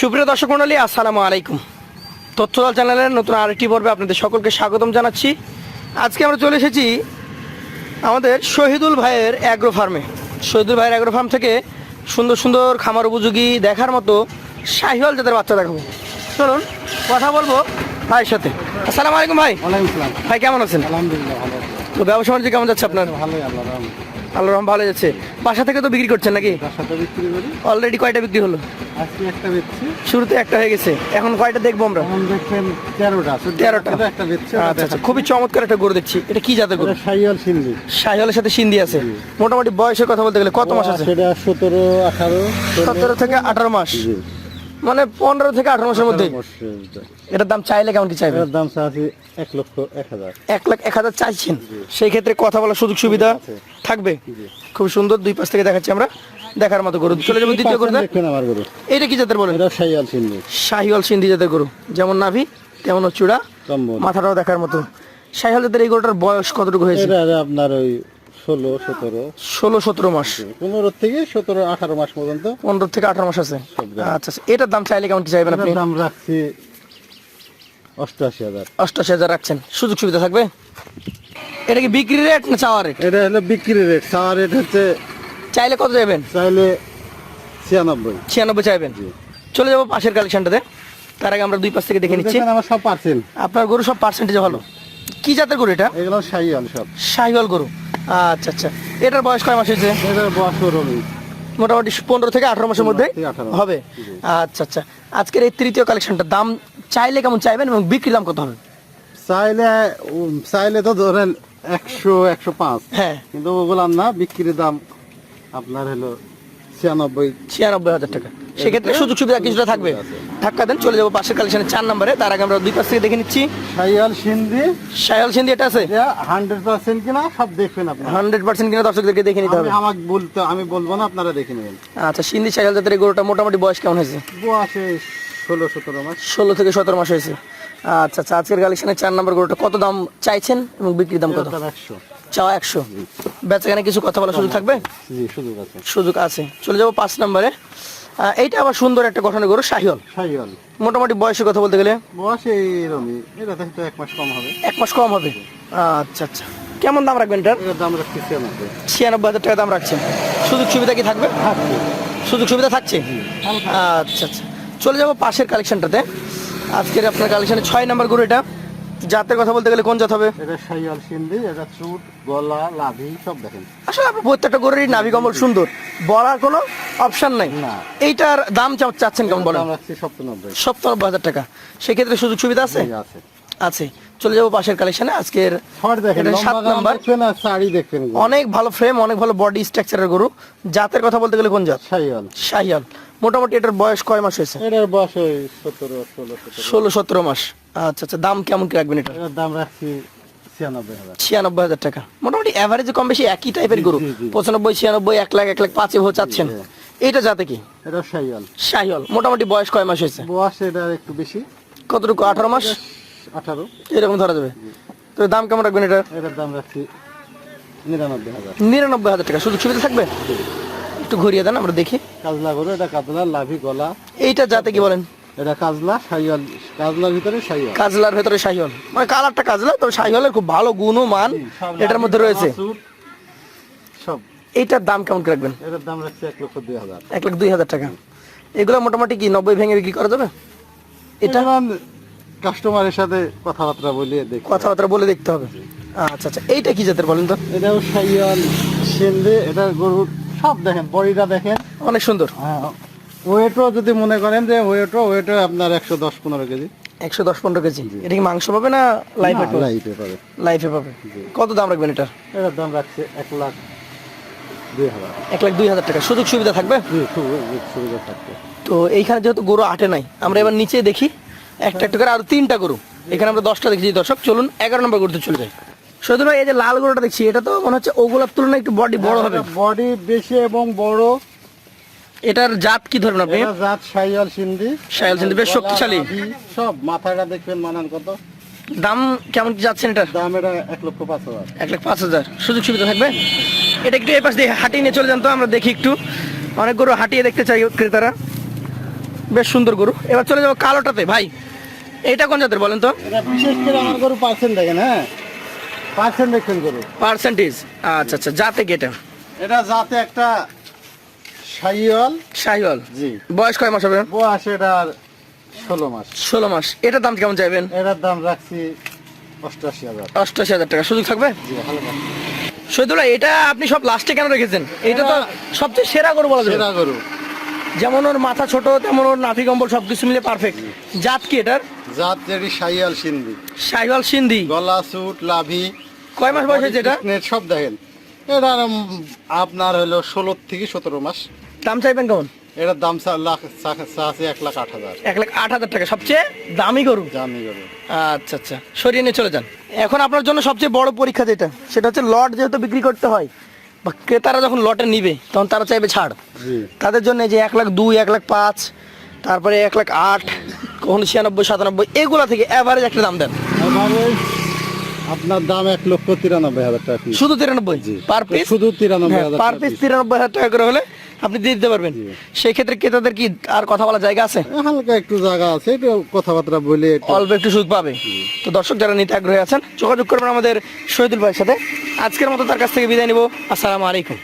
সুপ্রিয় দর্শক মন্ডলী আসসালামু আলাইকুম। তথ্যদল চ্যানেলের নতুন আরেকটি পর্বে আপনাদের সকলকে স্বাগতম জানাচ্ছি। আজকে আমরা চলে এসেছি আমাদের শহীদুল ভাইয়ের অ্যাগ্রো ফার্মে। শহীদুল ভাইয়ের অ্যাগ্রো ফার্ম থেকে সুন্দর সুন্দর খামার উপযোগী দেখার মতো শাহিওয়াল জাতের বাচ্চা দেখাবো। চলুন কথা বলব ভাইয়ের সাথে। আসসালামু আলাইকুম ভাই। ওয়ালাইকুম সালাম। ভাই কেমন আছেন? আলহামদুলিল্লাহ ভালো তো ব্যবসা বাণিজ্য কেমন যাচ্ছে আপনার? ভালোই আল্লাহ। আল্লাহ রহম ভালো যাচ্ছে। বাসা থেকে তো বিক্রি করছেন নাকি? অলরেডি কয়টা বিক্রি হলো? শুরুতে একটা হয়ে গেছে এখন কয়টা দেখব আমরা? তেরোটা আচ্ছা আচ্ছা খুবই চমৎকার একটা গরু দেখছি। এটা কি জাতের গরু? সাইয়াল সিন্ধি। শাহিওয়ালের সাথে সিন্ধি আছে। মোটামুটি বয়সের কথা বলতে গেলে কত মাস আছে? সেটা সতেরো আঠারো সতেরো থেকে আঠারো মাস। মানে পনেরো থেকে আঠারো মাসের মধ্যে এটার দাম চাইলে কেমন কি চাইবে দাম আছে এক লক্ষ এক হাজার। এক লাখ এক হাজার চাইছেন। সেই ক্ষেত্রে কথা বলার সুযোগ সুবিধা থাকবে। খুব সুন্দর দুই পাশ থেকে দেখাচ্ছি আমরা। দেখার মতো গরু। চলে যাব দ্বিতীয় গরু। এইটা কি জাতের বলেন? এটা সাইয়াল সিন্ধি। শাহিওয়াল সিন্ধি জাতের গরু। যেমন নাভি তেমন চূড়া মাথাটাও দেখার মতো। শাহিওয়াল জাতের এই গরুটার বয়স কতটুকু হয়েছে? এটা আপনার ওই ষোলো সতেরো। ষোলো সতেরো মাস। পনেরো থেকে সতেরো আঠারো মাস পর্যন্ত। পনেরো থেকে আঠারো মাস আছে। আচ্ছা আচ্ছা। এটার দাম চাইলে কেমন কি চাইবেন আপনি? এটার দাম রাখছি অষ্টআশি হাজার। হাজার রাখছেন। সুযোগ সুবিধা থাকবে? এটা কি বিক্রি রেট না চাওয়া রেট? এটা হলো বিক্রি রেট। চাওয়া রেট হচ্ছে চাইলে কত যাবেন চাইলে ছিয়ানব্বই। ছিয়ানব্বই চাইবেন। চলে যাব পাশের কালেকশনটাতে তার আগে আমরা দুই পাশ থেকে দেখে নিচ্ছি। আমার সব পার্সেন্ট আপনার গরু সব পার্সেন্টেজ ভালো। কি জাতের গরু এটা? এগুলো সাইয়াল সব। শাহিওয়াল গরু। আচ্ছা আচ্ছা। এটার বয়স কয় মাস হয়েছে এটার বয়স রবি। মোটামুটি পনেরো থেকে আঠারো মাসের মধ্যে থেকে 18 হবে? আচ্ছা আচ্ছা। আজকের এই তৃতীয় কালেকশনটার দাম চাইলে কেমন চাইবেন এবং বিক্রি দাম কত হবে? চাইলে চাইলে তো ধরেন একশো একশো পাঁচ। হ্যাঁ। কিন্তু বললাম না বিক্রির দাম আপনার হলো ছিয়ানব্বই। ছিয়ানব্বই হাজার টাকা। সেক্ষেত্রে সুযোগ সুবিধা কিছুটা থাকবে। ধাক্কা দেন চলে যাব পাশের কালেকশনের চার নম্বরে। তার আগে আমরা দুই পাশ থেকে দেখে নিচ্ছি। সিন্ধি। সায়াল সিন্ধি এটা আছে? হান্ড্রেড পার্সেন্ট কিনা সব দেখবেন আপনি হান্ড্রেড পার্সেন্ট কিনা দর্শকদেরকে দেখে নিতে হবে। আমাকে বলতে আমি বলব না আপনারা দেখে নেবেন। আচ্ছা সিন্ধি সায়াল জাতের এই গরুটা মোটামুটি বয়স কেমন হয়েছে? বয়সে ষোলো সতেরো মাস। ষোলো থেকে সতেরো মাস হয়েছে। আচ্ছা আচ্ছা আজকের কালেকশনের চার নম্বর গরুটা কত দাম চাইছেন এবং বিক্রির দাম কত? একশো। চাওয়া একশো। বেচাখানে কিছু কথা বলার সুযোগ থাকবে? সুযোগ আছে। চলে যাব পাঁচ নম্বরে। এইটা আবার সুন্দর একটা গঠনের গরু শাহিওল। সাইয়াল মোটামুটি বয়সের কথা বলতে গেলে? বয়স এইরকমই। এটা তো এক মাস কম হবে। এক মাস কম হবে? আচ্ছা আচ্ছা। কেমন দাম রাখবেন এটার? দাম রাখছি ছিয়ানব্বই। ছিয়ানব্বই হাজার টাকা দাম রাখছেন সুযোগ সুবিধা কি থাকবে? সুযোগ সুবিধা থাকছে? আচ্ছা আচ্ছা। চলে যাব পাশের কালেকশনটাতে আজকের আপনার কালেকশনে ছয় নম্বর গরু এটা। জাতের কথা বলতে গেলে কোন জাত হবে? এটা সাইয়াল সিন্ধি এটা চুট গলা লাভি সব দেখেন। আসলে আপনার প্রত্যেকটা গরুরই নাভি কমল সুন্দর। বলার কোনো অপশন নাই। না। এইটার দাম চাচ্ছেন কেমন বলেন? সপ্তানব্বই হাজার টাকা। সেক্ষেত্রে সুযোগ সুবিধা আছে? আছে। আছে। চলে যাব পাশের কালেকশনে আজকের সাত নাম্বার। অনেক ভালো ফ্রেম অনেক ভালো বডি স্ট্রাকচারের গরু। জাতের কথা বলতে গেলে কোন জাত? সাইয়াল শাহিয়াল মোটামুটি এটার বয়স কয় মাস হয়েছে? এটার বয়স ওই সতেরো ষোলো ষোলো সতেরো মাস। আচ্ছা আচ্ছা দাম কেমন কি রাখবেন এটা এটার দাম রাখছি ছিয়ানব্বই হাজার। টাকা। মোটামুটি অ্যাভারেজে কম বেশি একই টাইপের গরু। পঁচানব্বই ছিয়ানব্বই এক লাখ এক লাখ পাঁচ এভাবে চাচ্ছেন। এইটা যাতে কি? এটা সাইয়াল শাহিয়াল মোটামুটি বয়স কয় মাস হয়েছে? বয়স এটা একটু বেশি। কতটুকু আঠারো মাস? আঠারো। এরকম ধরা যাবে। তো দাম কেমন রাখবেন এটা এটার দাম রাখছি নিরানব্বই হাজার। নিরানব্বই হাজার টাকা। সুযোগ সুবিধা থাকবে? একটু ঘুরিয়ে দেন আমরা দেখি। কাজলা গরু এটা কাজলা লাভি গলা। এইটা যাতে কি বলেন? এটা কাজলা সাইয়াল কাজলার ভিতরে সাইয়াল কাজলার ভেতরে শাহিওয়াল মানে কালারটা কাজলা তবে শাহিওয়ালের খুব ভালো গুণ মান এটার মধ্যে রয়েছে। সব। এইটার দাম কেমন করে রাখবেন? এটার দাম রাখছি এক লক্ষ দুই হাজার। এক লাখ দুই হাজার টাকা। এগুলো মোটামুটি কি নব্বই ভেঙে বিক্রি করা যাবে? এটা? কাস্টমারের সাথে কথাবার্তা বলে দেখি। কথাবার্তা বলে দেখতে হবে। আচ্ছা আচ্ছা। এইটা কি জাতের বলেন তো? এটাও সাইয়াল সেন্দে এটা গরুর সব দেখেন বডিটা দেখেন। অনেক সুন্দর। ওয়েটও যদি মনে করেন যে ওয়েটও ওয়েটও আপনার একশো দশ পনেরো কেজি। একশো দশ পনেরো কেজি এটা কি মাংস পাবে না লাইফ লাইফে পাবে? লাইফে পাবে। কত দাম রাখবেন এটা এটার দাম রাখছে এক লাখ এক লাখ দুই হাজার টাকা। সুযোগ সুবিধা থাকবে? সুবিধা থাকবে। তো এইখানে যেহেতু গরু আটে নাই আমরা এবার নিচে দেখি। একটা একটা করে আরও তিনটা গরু। এখানে আমরা দশটা দেখছি দর্শক। চলুন এগারো নম্বর গরুতে চলে যাই। শুধু ভাই এই যে লাল গরুটা দেখছি এটা তো মনে হচ্ছে ওগুলোর তুলনায় একটু বডি বড় হবে। বডি বেশি এবং বড়। এটার জাত কি ধরবেন আপনি? জাত সাইয়াল সিন্ধি। শাহিওয়াল সিন্ধি বেশ শক্তিশালী। সব মাথাটা দেখবেন মানান কত। দাম কেমন কি যাচ্ছেন এটার? দাম এটা এক লক্ষ পাঁচ হাজার। এক লাখ পাঁচ হাজার। সুযোগ সুবিধা থাকবে? এটা একটু এই পাশ দিয়ে হাঁটিয়ে নিয়ে চলে যান তো আমরা দেখি একটু। অনেক গরু হাঁটিয়ে দেখতে চাই ক্রেতারা। বেশ সুন্দর গরু। এবার চলে যাব কালোটাতে। ভাই এটা কোন জাতের বলেন তো? বিশেষ করে আমার গরু পার্সেন্ট দেখেন হ্যাঁ। পার্সেন্ট দেখছেন গরু পার্সেন্টেজ আচ্ছা আচ্ছা জাতে কেটে এটা যাতে একটা সাইওয়াল শাহিওয়াল। জি। বয়স কয় মাস হবে? বয়স এটার ষোলো মাস। ষোলো মাস। এটার দাম কেমন চাইবেন? এটার দাম রাখছি অষ্টাশি হাজার। অষ্টআশি হাজার টাকা। সুযোগ থাকবে? জি হালকা শহীদুল্লাহ এটা আপনি সব লাস্টে কেন রেখেছেন? এটা তো সবচেয়ে সেরা গরু বলা যায়। সেরা গরু। যেমন ওর মাথা ছোট তেমন ওর নাভি কম্বল সবকিছু মিলে পারফেক্ট জাত কি এটার? জাত যেটি সাইয়াল সিন্ধি। শাহিওয়াল সিন্ধি। গলা সুট লাভি। কয় মাস বয়স হয়েছে এটা? নেট সব দেখেন। এটা আপনার হলো ষোলো থেকে সতেরো মাস। দাম চাইবেন কেমন? এটার দাম লাখ আছে এক লাখ আট হাজার। এক লাখ আট হাজার টাকা সবচেয়ে দামি গরু? দামি গরু। আচ্ছা আচ্ছা সরিয়ে নিয়ে চলে যান। এখন আপনার জন্য সবচেয়ে বড় পরীক্ষা যেটা সেটা হচ্ছে লট যেহেতু বিক্রি করতে হয় বা ক্রেতারা যখন লটে নিবে তখন তারা চাইবে ছাড়। জি। তাদের জন্য যে এক লাখ দুই এক লাখ পাঁচ তারপরে এক লাখ আট কখনো ছিয়ানব্বই সাতানব্বই এগুলা থেকে অ্যাভারেজ একটা দাম দেন। আপনার দাম এক লক্ষ তিরানব্বই হাজার টাকা। শুধু তিরানব্বই? পার পিস শুধু তিরানব্বই হাজার পার পিস তিরানব্বই হাজার টাকা করে হলে আপনি দিয়ে দিতে পারবেন। সেই ক্ষেত্রে ক্রেতাদের কি আর কথা বলার জায়গা আছে? হালকা একটু জায়গা আছে একটু কথাবার্তা বলে অল্প একটু সুদ পাবে। তো দর্শক যারা নিতে আগ্রহী আছেন যোগাযোগ করবেন আমাদের শহীদুল ভাইয়ের সাথে। আজকের মতো তার কাছ থেকে বিদায় নিব। আসসালামু আলাইকুম।